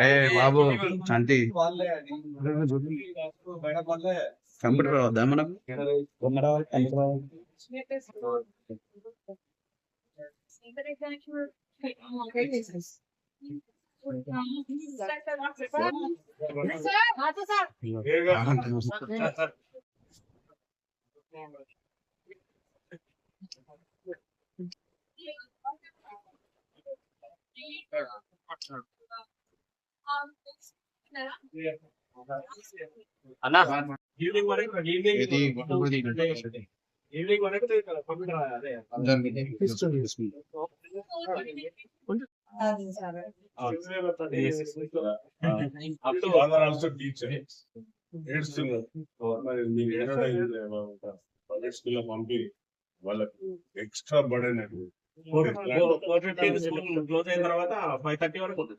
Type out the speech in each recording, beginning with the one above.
ఏ బాబు శాంతి computer వద్దా మనకు అన్నా ఈవినింగ్ వరకు ఈవినింగ్ ఇది ఒకటి ఈవినింగ్ వరకు కంప్యూటర్ అదే up to father also teacher ఏడుస్తున్నారు మరి మీరు ఏడవడం ప్రైవేట్ స్కూల్ లో పంపి వాళ్ళకి ఎక్స్ట్రా బర్డెన్ అది four four fifty school close అయిన తర్వాత ఫైవ్ థర్టీ వరకు ఉంటుంది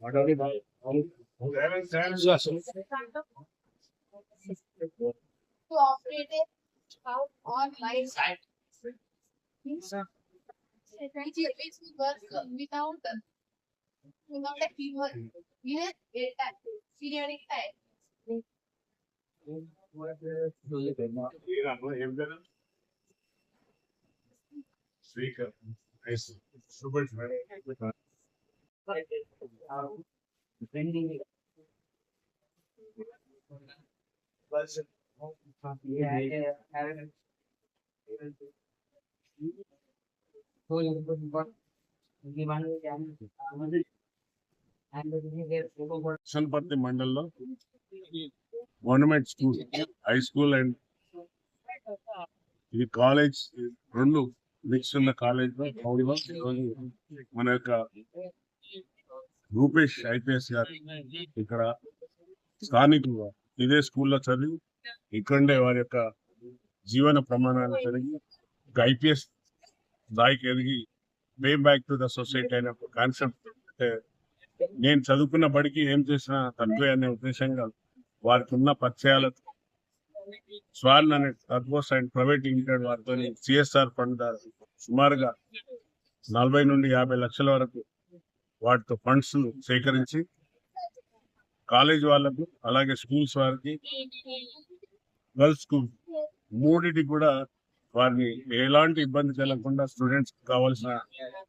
Not only by all parents and yourself. To operate it out on my side. Which which works without without a fever. Yes, it periodic time. Speaker, I super super Sanparthi మండల్లో government school high school and ఇది college రెండు mix ఉన్న కాలేజ్లో మౌడిలో ఈరోజు మన యొక్క Rupesh IPS గారు ఇక్కడ స్థానికులుగా ఇదే స్కూల్లో చదివి ఇక్కడే వారి యొక్క జీవన ప్రమాణాలు పెరిగి ఒక ఐపీఎస్ స్థాయికి ఎదిగి pay back to the society అనే ఒక కాన్సెప్ట్ అంటే నేను చదువుకున్న బడికి ఏం చేసినా తక్కువే అనే ఉద్దేశంగా వారికి ఉన్న పరిచయాలతో స్వాన్ అనే అడ్వోస్ అండ్ ప్రైవేట్ లిమిటెడ్ వారితో సిఎస్ఆర్ ఫండ్ సుమారుగా నలభై నుండి యాభై లక్షల వరకు వాటితో ఫండ్స్ సేకరించి కాలేజ్ వాళ్ళకు అలాగే స్కూల్స్ వారికి గర్ల్స్ స్కూల్ మూడింటికి కూడా వారిని ఎలాంటి ఇబ్బంది కలగకుండా స్టూడెంట్స్ కావాల్సిన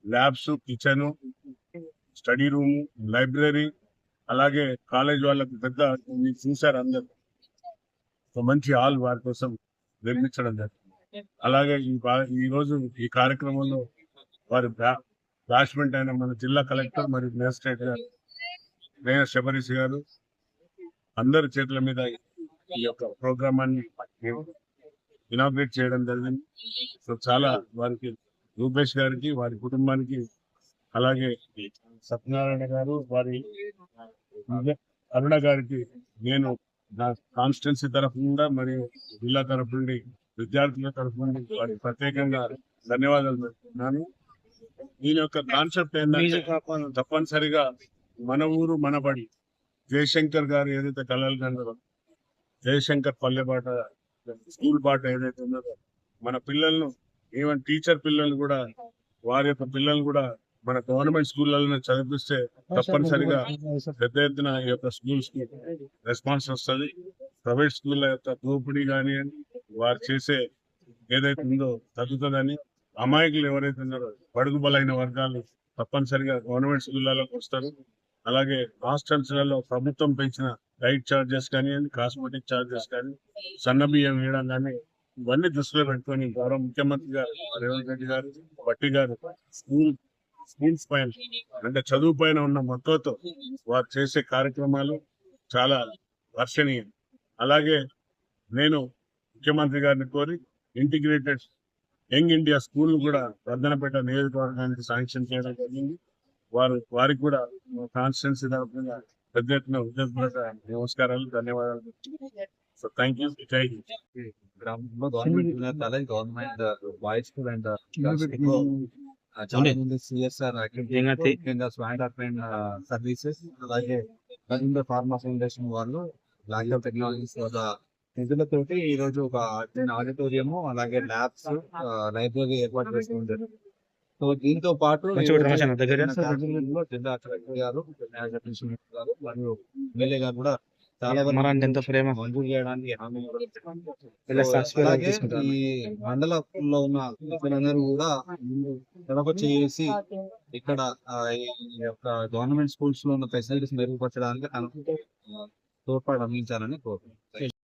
labs kitchen study room library అలాగే కాలేజ్ వాళ్ళకి పెద్ద చూశారు అందరు. ఒక మంచి హాల్ వారి కోసం నిర్మించడం జరిగింది. అలాగే ఈ ఈ రోజు ఈ కార్యక్రమంలో వారి బ్యాచ్మెంట్ అయిన మన జిల్లా కలెక్టర్ మరియు మేజిస్ట్రేట్ గారు మేయర్ శబరీష్ గారు అందరి చేతుల మీద ఈ యొక్క ప్రోగ్రామాన్ని ఇనాగ్రేట్ చేయడం జరిగింది. సో చాలా వారికి రూపేష్ గారికి వారి కుటుంబానికి అలాగే సత్యనారాయణ గారు వారి అరుణ గారికి నేను నా కాన్స్టిట్యున్సీ తరఫు నుండి మరియు జిల్లా తరఫు నుండి విద్యార్థుల తరఫు నుండి వారికి ప్రత్యేకంగా ధన్యవాదాలు పెడుతున్నాను దీని యొక్క కాన్సెప్ట్ ఏంటంటే తప్పనిసరిగా మన ఊరు మన బడి. జయశంకర్ గారు ఏదైతే కలలు కన్నారో జయశంకర్ పల్లె బాట స్కూల్ బాట ఏదైతే ఉన్నదో మన పిల్లలను ఈవెన్ టీచర్ పిల్లలు కూడా వారి యొక్క పిల్లలు కూడా మన గవర్నమెంట్ స్కూళ్ళలో చదివిస్తే తప్పనిసరిగా పెద్ద ఎత్తున ఈ యొక్క స్కూల్స్కి రెస్పాన్స్ వస్తుంది. ప్రైవేట్ స్కూళ్ళ యొక్క దోపిడీ కానివ్వండి వారు చేసే ఏదైతే ఉందో తగ్గుతుందని అమాయకులు ఎవరైతే ఉన్నారో బడుగు బలైన వర్గాలు తప్పనిసరిగా గవర్నమెంట్ స్కూళ్ళలోకి వస్తారు. అలాగే హాస్టల్స్లలో ప్రభుత్వం పెంచిన డైట్ ఛార్జెస్ కానివ్వండి కాస్మెటిక్ ఛార్జెస్ కానీ సన్న బియ్యం వేయడం కానీ ఇవన్నీ దృష్టిలో పెట్టుకొని గౌరవ ముఖ్యమంత్రి గారు రేవంత్ రెడ్డి గారు బట్టి గారు స్కూల్ స్కూల్స్ పైన అంటే చదువు పైన ఉన్న మక్కువతో వారు చేసే కార్యక్రమాలు చాలా వర్షణీయం. అలాగే నేను ముఖ్యమంత్రి గారిని కోరి ఇంటిగ్రేటెడ్ యంగ్ ఇండియా స్కూల్ కూడా వర్ధనపేట నియోజకవర్గానికి శాంక్షన్ చేయడం జరిగింది. వారు వారికి కూడా కాన్స్టిట్యున్సీ తరఫున పెద్ద ఎత్తున నమస్కారాలు ధన్యవాదాలు. సో థ్యాంక్ యూ జై గ్రామంలో గవర్నమెంట్ అలాగే గవర్నమెంట్ బాయ్స్ స్కూల్ అండ్ చాలా ఉంది. మంది సిఎస్ఆర్ అండ్ సర్వీసెస్ అలాగే రవీంద్ర ఫార్మా ఫౌండేషన్ వాళ్ళు ల్యాప్టాప్ టెక్నాలజీస్ నిధులతోటి ఈ రోజు ఒక ఆడిటోరియం అలాగే ల్యాబ్స్ లైబ్రరీ ఏర్పాటు చేసుకుంటారు సో దీంతో పాటు జిల్లా గారు మరియు ఎమ్మెల్యే గారు కూడా చాలా మంజూరు చేయడానికి హామీ అలాగే. ఈ మండలంలో ఉన్న కూడా చేసి ఇక్కడ ఈ యొక్క గవర్నమెంట్ స్కూల్స్లో ఉన్న ఫెసిలిటీస్ మెరుగుపరచడానికి తనకు తోడ్పాటు అందించాలని కోరుతున్నాను